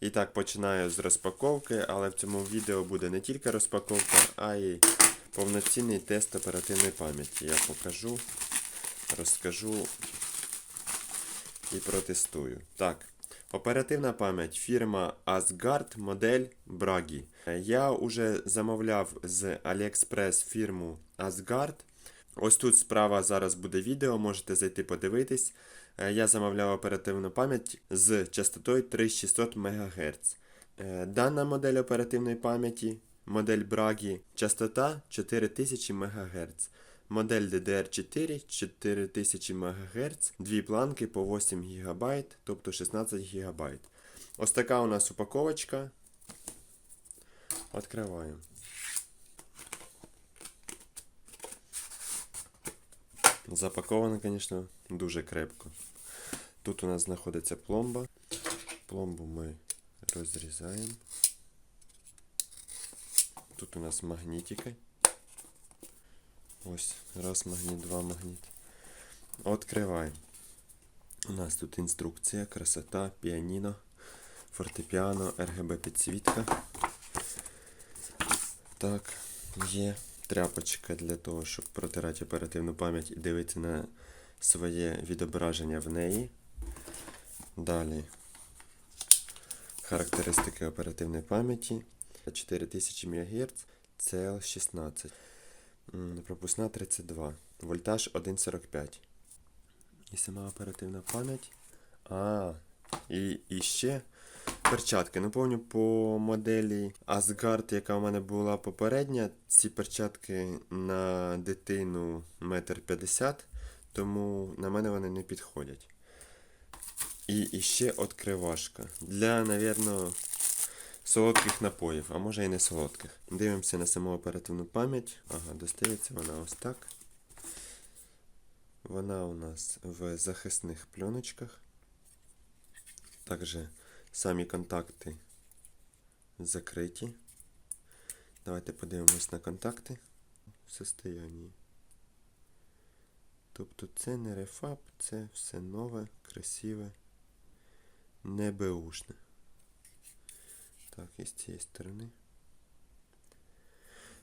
І так починаю з розпаковки, але в цьому відео буде не тільки розпаковка, а й повноцінний тест оперативної пам'яті. Я покажу, розкажу і протестую. Так, оперативна пам'ять фірма Asgard модель Bragi. Я вже замовляв з AliExpress фірму Asgard. Ось тут справа зараз буде відео, можете зайти подивитись. Е, Я замовляв оперативну пам'ять з частотою 3600 МГц. Е, Дана модель оперативної пам'яті, модель Bragi, частота 4000 МГц. Модель DDR4 4000 МГц, дві планки по 8 ГБ, тобто 16 ГБ. Ось така у нас упаковочка. Відкриваємо. Запаковано, звісно, дуже крепко. Тут у нас знаходиться пломба. Пломбу ми розрізаємо. Тут у нас магнітики. Ось, раз магніт, два магніт. Откриваємо. У нас тут інструкція, красота, піаніно, фортепіано, RGB підсвітка. Так, є тряпочка для того, щоб протирати оперативну пам'ять і дивитися на своє відображення в неї. Далі характеристики оперативної пам'яті 4000 МГц, CL16. М, Пропускна 32. Вольтаж 1,45. І сама оперативна пам'ять. А, і, і ще перчатки. Ну, помню, по моделі Asgard, яка в мене була попередня, ці перчатки на дитину 1,50 м, тому на мене вони не підходять. І, ще відкривашка. Для, напевно, солодких напоїв, а може і не солодких. Дивимося на саму оперативну пам'ять. Ага, достається вона ось так. Вона у нас в захисних пленочках. Також самі контакти закриті. Давайте подивимось на контакти в состоянні. Тобто це не рефаб, це все нове, красиве, не беушне. Так, і з цієї сторони.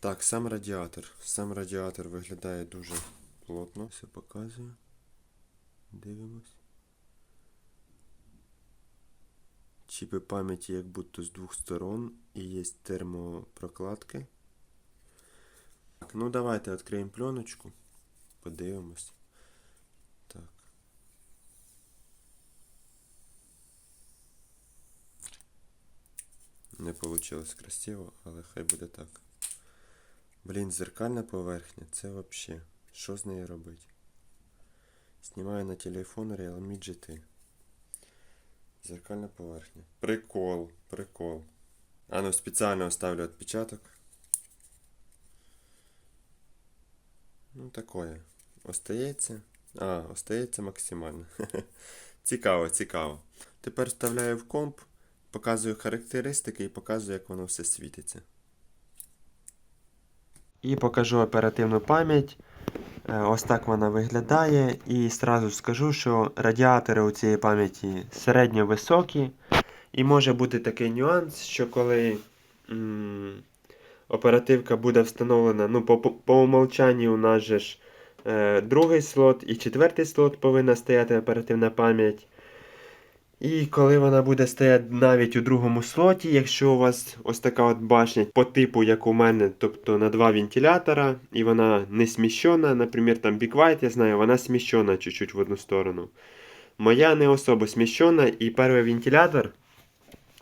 Так, сам радіатор. Сам радіатор виглядає дуже плотно. Все показую. Дивимось. Чіпи пам'яті як будто з двох сторон і є термопрокладки. Так, ну давайте відкриємо пленочку. Подивимось. Так. Не вийшло красиво, але хай буде так. Блін, зеркальна поверхня, це вообще. Що з нею робити? Знімаю на телефон Realme GT. Зеркальна поверхня. Прикол, прикол. А ну спеціально оставлю відпечаток. Ну, такое. Остається. А, остається максимально. цікаво, цікаво. Тепер вставляю в комп, показую характеристики і показую, як воно все світиться. І покажу оперативну пам'ять. Е, Ось так вона виглядає. І сразу скажу, що радіатори у цієї пам'яті середньо високі. І може бути такий нюанс, що коли м, оперативка буде встановлена, ну, по, по, умолчанні у нас же ж е, другий слот і четвертий слот повинна стояти оперативна пам'ять. І коли вона буде стояти навіть у другому слоті, якщо у вас ось така от башня по типу, як у мене, тобто на два вентилятора, і вона не сміщена, наприклад, там White, я знаю, вона сміщена чуть-чуть в одну сторону. Моя не особо сміщена, і перший вентилятор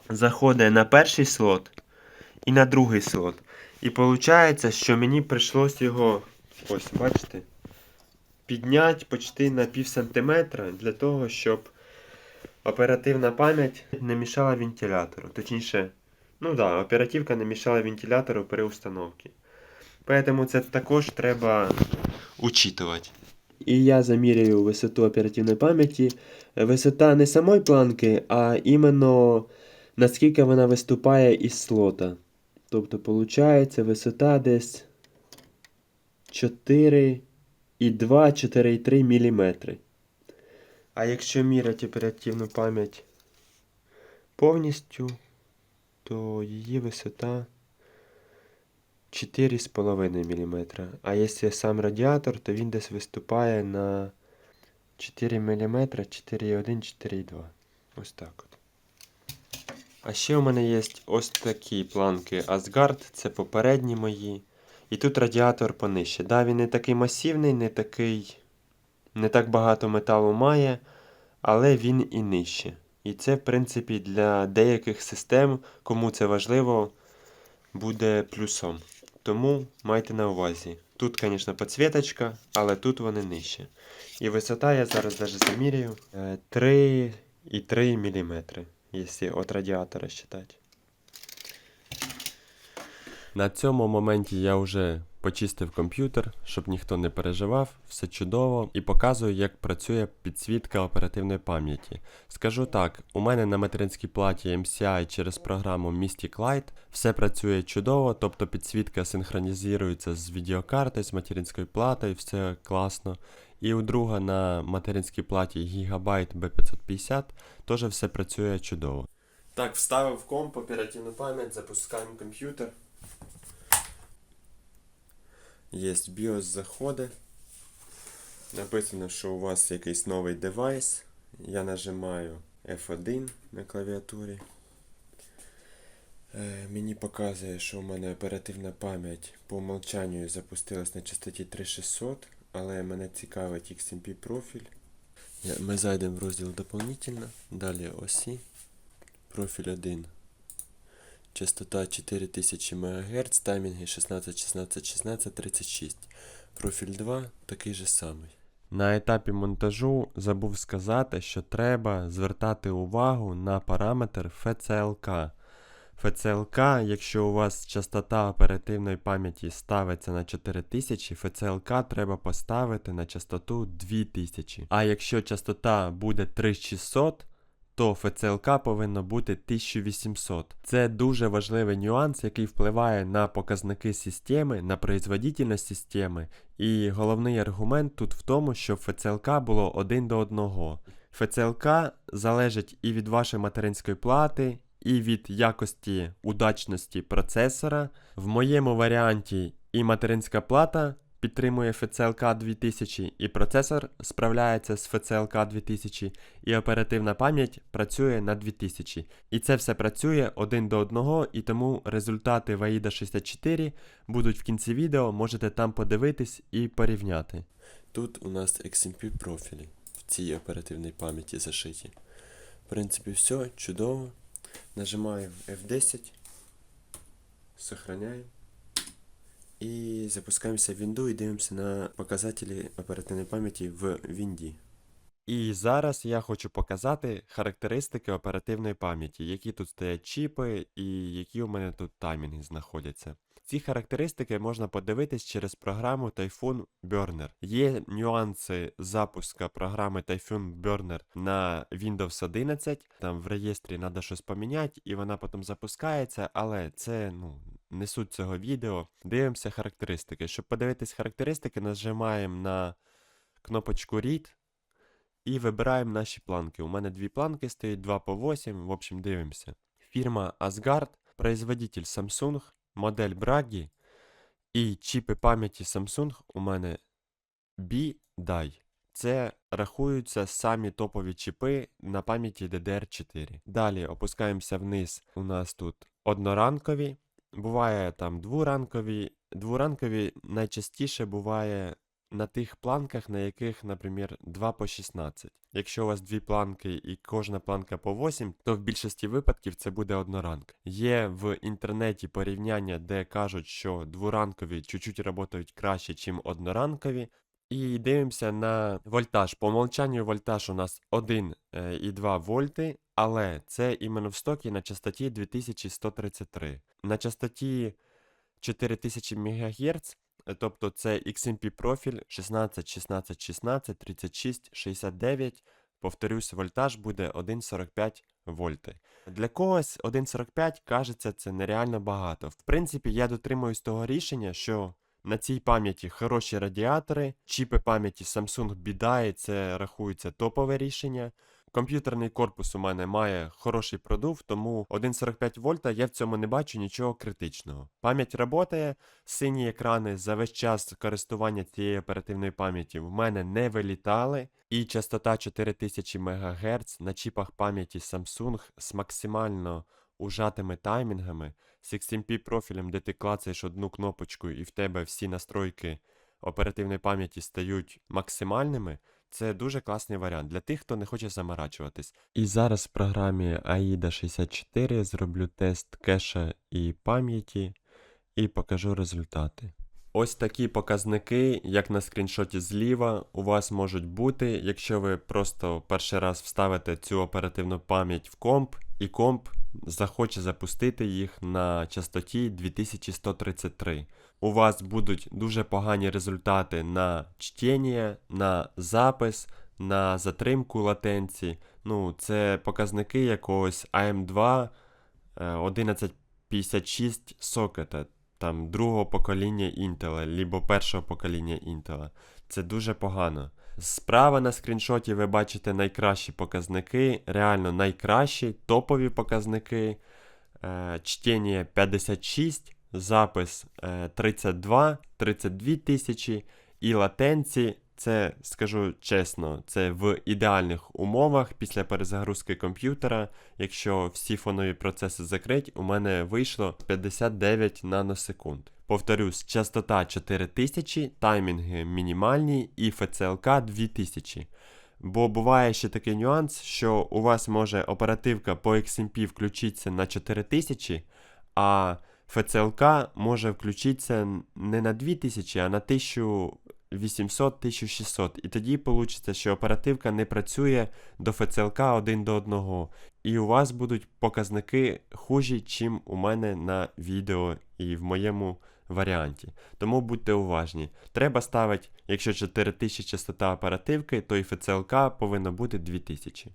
заходить на перший слот і на другий слот. І виходить, що мені прийшлось його, ось, бачите, підняти почти на пів сантиметра для того, щоб оперативна пам'ять не мішала вентилятору. Точніше, ну да, оперативка не мішала вентилятору при установці. Поэтому це також треба учитувати. І я заміряю висоту оперативної пам'яті. Висота не самої планки, а іменно наскільки вона виступає із слота. Тобто, виходить, висота десь 4,2-4,3 мм. А якщо міряти оперативну пам'ять повністю, то її висота 4,5 мм. А якщо сам радіатор, то він десь виступає на 4 мм, 4,1, 4,2. Ось так от. А ще у мене є ось такі планки Asgard, це попередні мої. І тут радіатор понижче. Да, він не такий масивний, не такий. Не так багато металу має, але він і нижче. І це, в принципі, для деяких систем, кому це важливо, буде плюсом. Тому майте на увазі. Тут, звісно, підсвіточка, але тут вони нижче. І висота я зараз навіть заміряю е, 3,3 мм, якщо від радіатора вважати. На цьому моменті я вже почистив комп'ютер, щоб ніхто не переживав, все чудово, і показую, як працює підсвітка оперативної пам'яті. Скажу так, у мене на материнській платі MCI через програму Mystic Light все працює чудово, тобто підсвітка синхронізується з відеокартою, з материнською платою, все класно. І у друга на материнській платі Gigabyte B550 теж все працює чудово. Так, вставив комп, оперативну пам'ять, запускаємо комп'ютер. Є BIOS заходи. Написано, що у вас якийсь новий девайс. Я нажимаю F1 на клавіатурі. Е, мені показує, що у мене оперативна пам'ять по умолчанню запустилась на частоті 3600, але мене цікавить XMP профіль. Я- Ми зайдемо в розділ дополнительно. Далі осі. Профіль 1. Частота 4000 МГц, таймінги 16, 16, 16, 36. Профіль 2 такий же самий. На етапі монтажу забув сказати, що треба звертати увагу на параметр FCLK. FCLK, якщо у вас частота оперативної пам'яті ставиться на 4000, FCLK треба поставити на частоту 2000. А якщо частота буде 3600, то ФЦЛК повинно бути 1800. Це дуже важливий нюанс, який впливає на показники системи, на производительність системи. І головний аргумент тут в тому, що ФЦЛК було один до одного. ФЦЛК залежить і від вашої материнської плати, і від якості удачності процесора. В моєму варіанті і материнська плата підтримує FCLK 2000, і процесор справляється з FCLK 2000, і оперативна пам'ять працює на 2000. І це все працює один до одного, і тому результати VAIDA 64 будуть в кінці відео, можете там подивитись і порівняти. Тут у нас XMP профілі в цій оперативній пам'яті зашиті. В принципі, все чудово. Нажимаємо F10, сохраняємо. І запускаємося в Windows і дивимося на показателі оперативної пам'яті в Windows. І зараз я хочу показати характеристики оперативної пам'яті, які тут стоять чіпи і які у мене тут таймінги знаходяться. Ці характеристики можна подивитись через програму Typhoon Burner. Є нюанси запуска програми Typhoon Burner на Windows 11. Там в реєстрі треба щось поміняти, і вона потім запускається, але це ну, не суть цього відео. Дивимося характеристики. Щоб подивитись характеристики, нажимаємо на кнопочку Read і вибираємо наші планки. У мене дві планки стоять, 2 по 8. В общем, дивимося. Фірма Asgard, производитель Samsung, модель Bragi і чіпи пам'яті Samsung у мене B-DI. Це рахуються самі топові чіпи на пам'яті DDR4. Далі опускаємося вниз. У нас тут одноранкові. Буває там двуранкові. Двуранкові найчастіше буває на тих планках, на яких, наприклад, 2 по 16. Якщо у вас дві планки і кожна планка по 8, то в більшості випадків це буде одноранка. Є в інтернеті порівняння, де кажуть, що дворанкові чуть-чуть працюють краще, ніж одноранкові. І дивимося на вольтаж. По умолчанню вольтаж у нас 1,2 вольти, але це іменно в стокі на частоті 2133. На частоті 4000 МГц, тобто це XMP профіль 16, 16, 16, 36, 69. Повторюсь, вольтаж буде 1,45 вольти. Для когось 1,45 кажеться це нереально багато. В принципі, я дотримуюсь того рішення, що на цій пам'яті хороші радіатори, чіпи пам'яті Samsung BDI, це рахується топове рішення. комп'ютерний корпус у мене має хороший продув, тому 1,45 вольта я в цьому не бачу нічого критичного. Пам'ять працює, сині екрани за весь час користування цією оперативною пам'яті в мене не вилітали, і частота 4000 МГц на чіпах пам'яті Samsung з максимально ужатими таймінгами, з XMP профілем, де ти клацаєш одну кнопочку і в тебе всі настройки оперативної пам'яті стають максимальними. Це дуже класний варіант для тих, хто не хоче заморачуватись. І зараз в програмі AIDA 64 зроблю тест кеша і пам'яті і покажу результати. Ось такі показники, як на скріншоті зліва, у вас можуть бути, якщо ви просто перший раз вставите цю оперативну пам'ять в комп, і комп захоче запустити їх на частоті 2133. У вас будуть дуже погані результати на чтення, на запис, на затримку латенції. Ну, це показники якогось AM2 е, 1156 сокета, там другого покоління Intel, либо першого покоління Intel. Це дуже погано. Справа на скріншоті ви бачите найкращі показники, реально найкращі, топові показники. Е, чтення 56, запис е, 32, 32 тисячі і латенці. Це, скажу чесно, це в ідеальних умовах після перезагрузки комп'ютера. Якщо всі фонові процеси закриті, у мене вийшло 59 наносекунд. Повторюсь, частота 4000, таймінги мінімальні і FCLK 2000. Бо буває ще такий нюанс, що у вас може оперативка по XMP включитися на 4000, а FCLK може включитися не на 2000, а на 1800-1600. І тоді вийде, що оперативка не працює до FCLK один до одного. І у вас будуть показники хужі, чим у мене на відео і в моєму варіанті. Тому будьте уважні. Треба ставити, якщо 4000 частота оперативки, то і FCLK повинно бути 2000.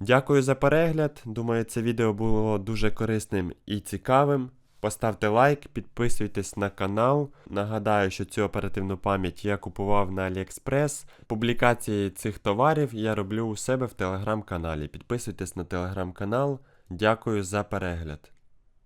Дякую за перегляд. Думаю, це відео було дуже корисним і цікавим. Поставте лайк, підписуйтесь на канал. Нагадаю, що цю оперативну пам'ять я купував на AliExpress. Публікації цих товарів я роблю у себе в телеграм-каналі. Підписуйтесь на телеграм-канал. Дякую за перегляд.